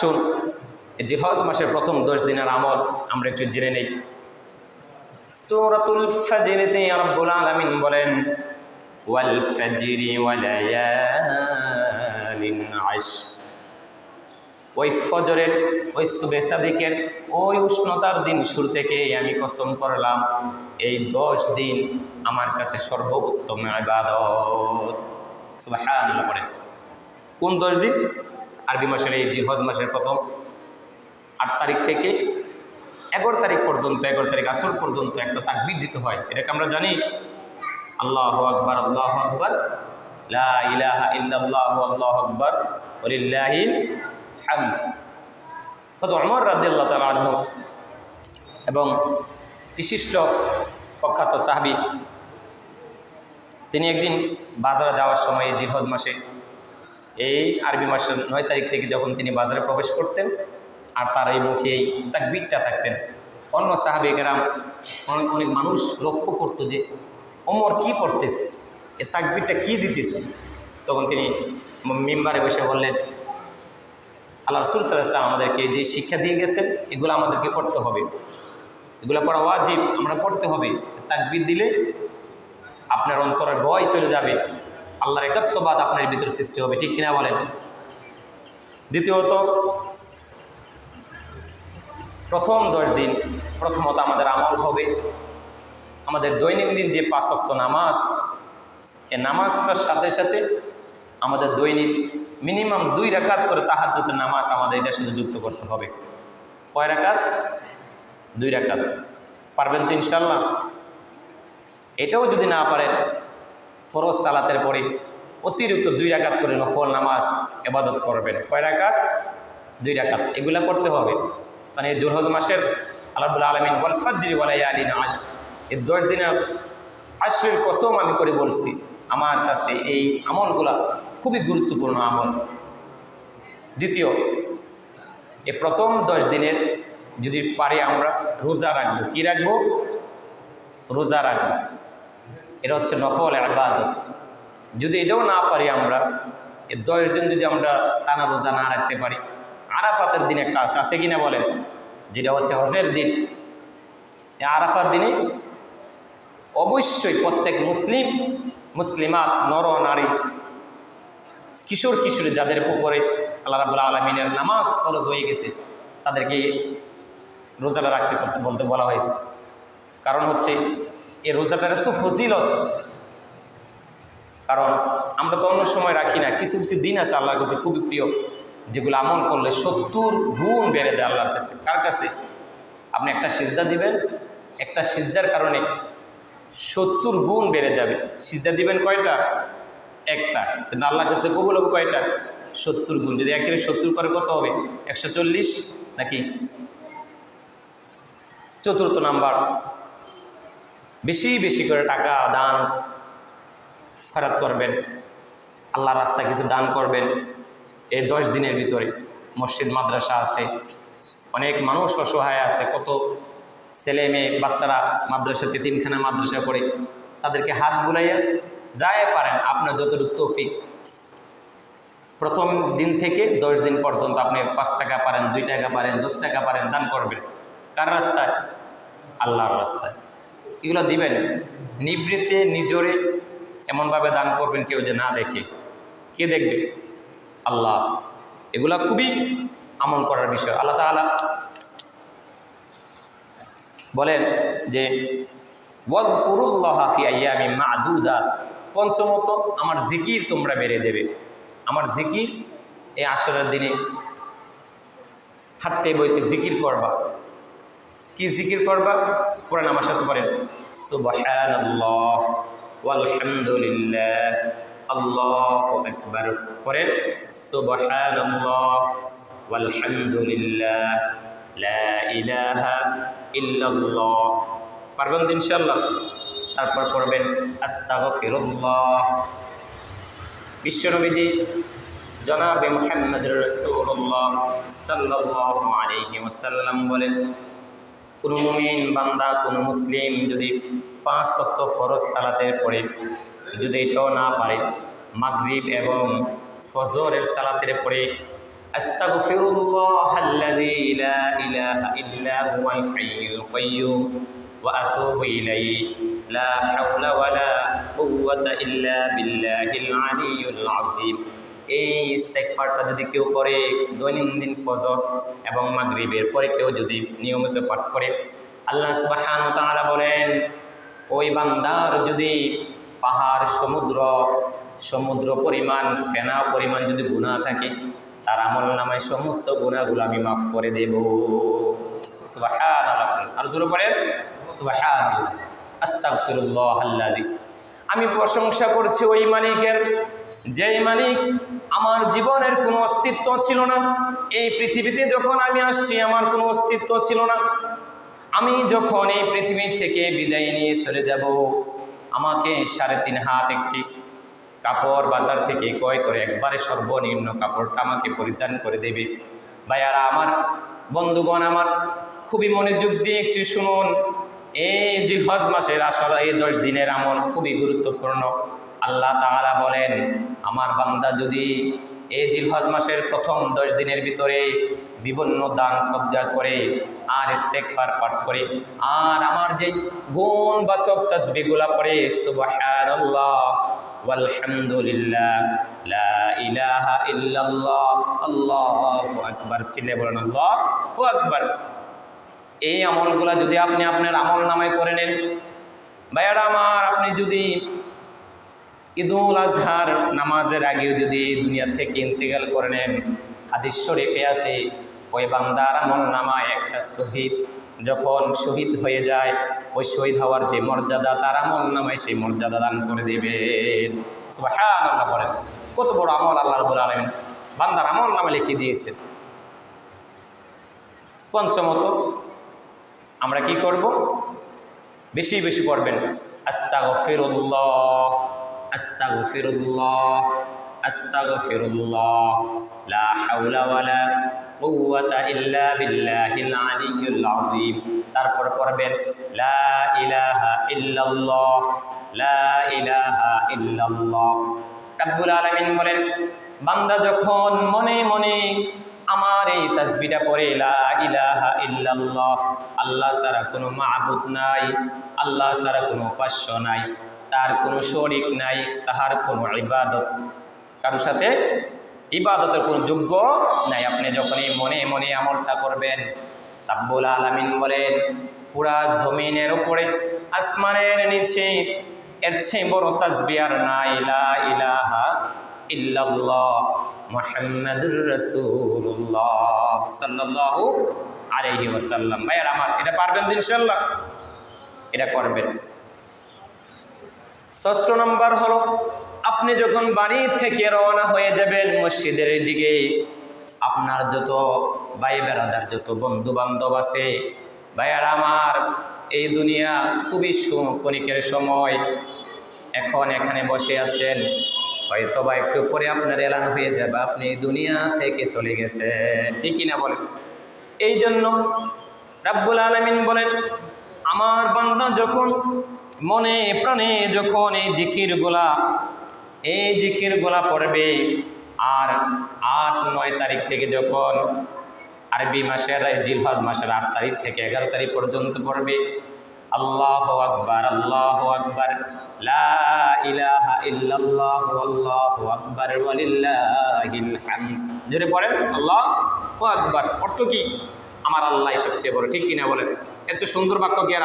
শুন জিহজ মাসের প্রথম দশ দিনের আমল, আমরা একটু জেনে নেই। সূরাতুল ফাজরিতে রব্বুল আলামিন বলেন, ওয়াল ফাজরি ওয়ালায়ালিন আশর। ওই ফজরের, ওই সুবে সাদিকের, ওই উষ্ণতার দিন শুরু থেকে আমি কসম করলাম, এই দশ দিন আমার কাছে সর্বোত্তম ইবাদত। সুবহানাল্লাহ পড়ে কোন দশ দিন? আরবি মাসের এই জিহজ মাসের প্রথম আট তারিখ থেকে এগারো তারিখ পর্যন্ত, এগারো তারিখ আসর পর্যন্ত একটা তাকবির দিতে হয়। এটাকে আমরা জানি আল্লাহ আকবর আল্লাহ আকবর আল্লাহ এবং বিশিষ্ট প্রখ্যাত সাহাবি, তিনি একদিন বাজারে যাওয়ার সময় জিহজ মাসে এই আরবি মাসের নয় তারিখ থেকে যখন তিনি বাজারে প্রবেশ করতেন আর তার এই মুখে এই তাকবিরটা থাকতেন, অন্য সাহাবিকেরাম অনেক অনেক মানুষ লক্ষ্য করতো যে ওমর কি পড়তেছে, এ তাকবিরটা কি দিতেছে। তখন তিনি মেম্বারে বসে বললেন, আল্লাহ রসুল সাল্লাহ আমাদেরকে যে শিক্ষা দিয়ে গেছেন, এগুলো আমাদেরকে পড়তে হবে। এগুলো পড়া ওয়াজিব, আমরা পড়তে হবে। তাকবির দিলে আপনার অন্তরের ভয় চলে যাবে। আল্লাহর একাত্মবাদ আপনার ভিতরে সৃষ্টি হবে, ঠিক কিনা বলেন? দ্বিতীয়ত, প্রথম দশ দিন প্রথমত আমাদের আমল হবে। আমাদের দৈনন্দিন যে পাঁচক্ত নামাজ, এ নামাজটার সাথে সাথে আমাদের দৈনিক মিনিমাম দুই রাকাত করে তাহাজ্জুদের নামাজ আমাদের এটার সাথে যুক্ত করতে হবে। কয় রাকাত? দুই রাকাত। পারবেন তো ইনশাল্লাহ এটাও যদি না পারেন ফরজ সালাতের পরে অতিরিক্ত দুই রাকাত করে নফল, নামাজ এবাদত করবেন। কয় রাকাত? দুই রাকাত। এগুলা করতে হবে। মানে জোরহজ মাসের আল্লাহুল আলমিন বল, ফজ্রি বলাই আলী নামাজ এই দশ দিনের আশ্রের কসম আমি করে বলছি, আমার কাছে এই আমলগুলা খুবই গুরুত্বপূর্ণ আমল। দ্বিতীয় এ প্রথম দশ দিনের যদি পারে আমরা রোজা রাখব। কি রাখব? রোজা রাখব। এটা হচ্ছে নফল আবাদত যদি এটাও না পারি আমরা দশ দিন যদি আমরা টানা রোজা না রাখতে পারি, আরাফাতের দিন একটা আছে আছে কিনা বলেন? যেটা হচ্ছে হজের দিন। আরাফার দিনে অবশ্যই প্রত্যেক মুসলিম, মুসলিমাত নর নারী, কিশোর কিশোরী যাদের উপরে আল্লাহ রাবুল্লাহ আলমিনের নামাজ খরচ হয়ে গেছে, তাদেরকে রোজাটা রাখতে বলতে বলা হয়েছে। কারণ হচ্ছে এই রোজাটার এত ফজিলত। কারণ আমরা তো অন্য সময় রাখি না। কিছু কিছু দিন আছে আল্লাহর কাছে খুবই প্রিয়, যেগুলো আমল করলে সত্তর গুণ বেড়ে যায় আল্লাহর কাছে। কার কাছে? আপনি একটা সিজদা দিবেন, একটা সিজদার কারণে সত্তর গুণ বেড়ে যাবে। সিজদা দিবেন কয়টা? একটা। কিন্তু আল্লাহর কাছে কবুল হবে কয়টা? সত্তর গুণ। যদি একের সত্তর করে কত হবে? একশো চল্লিশ নাকি? চতুর্থ নাম্বার। বেশি বেশি করে টাকা দান খরাত করবেন আল্লাহ রাস্তা কিছু দান করবেন। এই দশ দিনের ভিতরে মসজিদ, মাদ্রাসা আছে, অনেক মানুষ অসহায় আছে, কত ছেলে মেয়ে, বাচ্চারা মাদ্রাসাতে তিনখানা মাদ্রাসা করে তাদেরকে হাত বুলাইয়া যায় পারেন, আপনার যতটুকু তৌফিক। প্রথম দিন থেকে দশ দিন পর্যন্ত আপনি পাঁচ টাকা পারেন, দুই টাকা পারেন, দশ টাকা পারেন, দান করবেন। কার রাস্তায়? আল্লাহর রাস্তায়। এগুলো দিবেন। নিবৃত্তে নিজরে এমনভাবে দান করবেন কেউ যে না দেখে। কে দেখবে? আল্লাহ। এগুলা খুবই আমল করার বিষয়। আল্লাহ তালা বলেন যে ওয়াজ করুল্লাহাফি আয়ামি মাদুদা। পঞ্চমত, আমার জিকির তোমরা বেড়ে দেবে। আমার জিকির এই আসরের দিনে হাঁটতে বইতে জিকির করবা। কি জিকির করবা? কোরআন আমার সাথে পড়েন সুবহানাল্লাহ, ওয়ালহামদুলিল্লাহ, আল্লাহু আকবার। পড়েন সুবহানাল্লাহ, ওয়ালহামদুলিল্লাহ, লা ইলাহা ইল্লাল্লাহ। পারবেন তো ইনশাআল্লাহ? তারপর পড়বেন, আস্তাগফিরুল্লাহ। বিশ্বনবীজি, জনাবে মুহাম্মদ রাসূলুল্লাহ সাল্লাল্লাহু আলাইহি ওয়াসাল্লাম বলেন কোনো মুমিন বান্দা কোনো মুসলিম যদি পাঁচ রক্ত ফরজ সালাতের পরে যদি এটাও না পারে মাগরিব এবং ফজরের সালাতের পরে أستغفر الله الذي لا إله إلا هو الحي القيوم وأتوب إليه لا حول ولا قوة إلا بالله العلي العظيم এই ইস্তেকফারটা যদি কেউ পড়ে দৈনন্দিন ফজর এবং মাগরিবের পরে কেউ যদি নিয়মিত পাঠ করে, আল্লাহ সুবহান তাআলা বলেন, ওই বান্দার যদি পাহাড়, সমুদ্র সমুদ্র পরিমাণ, ফেনা পরিমাণ যদি গুণা থাকে, তার আমল নামায় সমস্ত গুণাগুলো আমি মাফ করে দেব। সুবাহান আর জোরে পড়েন সুবাহান আস্তাগফিরুল্লাহ আল্লাযী আমি প্রশংসা করছি ওই মালিকের যেই মালিক, আমার জীবনের কোনো অস্তিত্ব ছিল না। এই পৃথিবীতে যখন আমি আসছি, আমার কোনো অস্তিত্ব ছিল না। আমি যখন এই পৃথিবী থেকে বিদায় নিয়ে চলে যাব, আমাকে সাড়ে তিন হাত একটি কাপড় বাজার থেকে ক্রয় করে একবারে সর্বনিম্ন কাপড়টা আমাকে পরিধান করে দেবে। ভাইয়ারা আমার, বন্ধুগণ আমার, খুবই মনোযোগ দিয়ে একটু শুনুন। এই জিলহজ মাসের আসর, এই দশ দিনের আমল খুবই গুরুত্বপূর্ণ। আল্লাহ তাআলা বলেন, আমার বান্দা যদি এই জিলহজ মাসের প্রথম দশ দিনের ভিতরে বিভিন্ন দান শ্রদ্ধা করে আর ইস্তেকফার পাঠ করে, আর আমার যে গুণ বাচক তসবিগুলা পড়ে, সুবহানাল্লাহ, ওয়ালহামদুলিল্লাহ, লা ইলাহা ইল্লাল্লাহ, আল্লাহু আকবার। চিল্লে বলেন, আল্লাহু আকবার। এই আমলগুলা যদি আপনি আপনার আমল নামায় করে নেন, ভাইয়ারা, আমার আপনি যদি ঈদুল আজহার নামাজের আগেও যদি এই দুনিয়া থেকে ইন্তেকাল করে নেন, হাদিস শরীফে আছে, ওই বান্দার আমল নামায় একটা শহীদ যখন শহীদ হয়ে যায়, ওই শহীদ হওয়ার যে মর্যাদা, তার আমল নামায় সেই মর্যাদা দান করে দেবেন সুবহানাল্লাহ বলেন, কত বড় আমল আল্লাহ রাব্বুল আলামিন বান্দার আমল নামে লিখে দিয়েছেন। পঞ্চমত, আমরা কি করব? বেশি বেশি পড়বেন আস্তাগফিরুল্লাহ আস্তাগফিরুল্লাহ আস্তাগফিরুল্লাহ লা হাওলা ওয়ালা কুওয়াতা ইল্লা বিল্লাহিল আলিয়্যিল আযীম। তারপর পড়বেন, লা ইলাহা ইল্লাল্লাহ, লা ইলাহা ইল্লাল্লাহ। রাব্বুল আলামিন বলেন, বান্দা যখন মনে মনে আমার এই তাসবিটা পড়ে, লা ইলাহা ইল্লাল্লাহ, আল্লাহ ছাড়া কোনো মাহবুদ নাই, আল্লাহ ছাড়া কোনো উপাস্য নাই তার কোনো শরিক নাই, তাহার কোনো ইবাদত। কারোর সাথে ইবাদতের কোনো যোগ্য নাই। আপনি যখনই মনে মনে আমলটা করবেন, রাব্বুল আলামিন বলেন, পুরা জমিনের উপরে, আসমানের নিচে, এর চেয়ে বড় তাসবি আর নাই, লা ইলাহা ইল্লাল্লাহ সাল্লাল্লাহু আলাইহি ওয়াসাল্লাম। ভাইয়ার, আমার এটা পারবেন ইনশাআল্লাহ? এটা করবেন। ষষ্ঠ নম্বর হলো, আপনি যখন বাড়ি থেকে রওনা হয়ে যাবেন মসজিদের দিকে, আপনার যত ভাই বেড়াদার, যত বন্ধু বান্ধব আছে, ভাইয়ার আমার, এই দুনিয়া খুবই সুকণিকের সময়। এখন এখানে বসে আছেন হয়তো বা একটু পরে আপনার এলান হয়ে যাবে, আপনি এই দুনিয়া থেকে চলে গেছেন। ঠিকই না বলেন? এই জন্য রাব্বুল আলমিন বলেন, আমার বান্দা যখন মনে প্রাণে যখন এই জিকিরগুলা, এই জিখির জিকিরগুলা পড়বে, আর আট, নয় তারিখ থেকে যখন আরবি মাসের, জিলহজ মাসের আট তারিখ থেকে এগারো তারিখ পর্যন্ত পড়বে, আল্লাহ আকবার আল্লাহ আকবার জোরে পড়েন, আল্লাহ আকবার। অর্থ কি? আমার আল্লাহ সবচেয়ে বড়, ঠিক কিনা বলেন? চেয়ে সুন্দর বাক্য কি আর